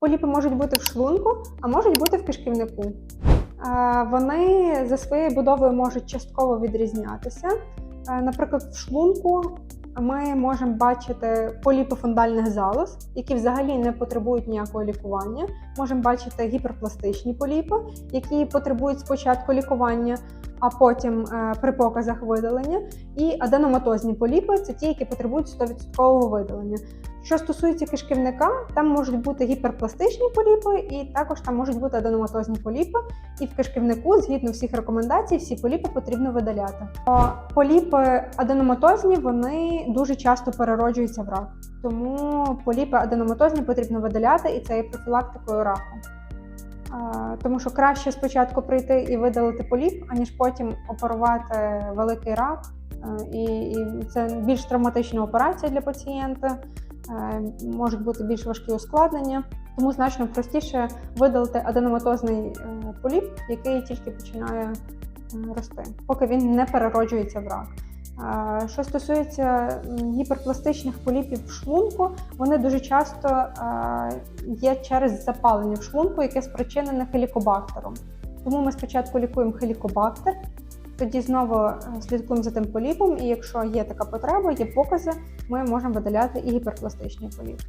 Поліпи можуть бути в шлунку, а можуть бути в кишківнику. Вони за своєю будовою можуть частково відрізнятися. Наприклад, в шлунку ми можемо бачити поліпи фундальних залоз, які взагалі не потребують ніякого лікування. Можемо бачити гіперпластичні поліпи, які потребують спочатку лікування, а потім е, при показах видалення. І аденоматозні поліпи це ті, які потребують 100% видалення. Що стосується кишківника, там можуть бути гіперпластичні поліпи, і також там можуть бути аденоматозні поліпи. І в кишківнику, згідно всіх рекомендацій, всі поліпи потрібно видаляти. Поліпи аденоматозні вони дуже часто перероджуються в рак, тому поліпи аденоматозні потрібно видаляти, і це є профілактикою раку. Тому що краще спочатку прийти і видалити поліп, аніж потім оперувати великий рак. Е, І, і це більш травматична операція для пацієнта, е, можуть бути більш важкі ускладнення. Тому значно простіше видалити аденоматозний е, поліп, який тільки починає рости, поки він не перероджується в рак. Що стосується гіперпластичних поліпів в шлунку, вони дуже часто є через запалення в шлунку, яке спричинене хелікобактером. Тому ми спочатку лікуємо хелікобактер, тоді знову е, слідкуємо за тим поліпом, і якщо є така потреба, є покази, ми можемо видаляти і гіперпластичні поліпи.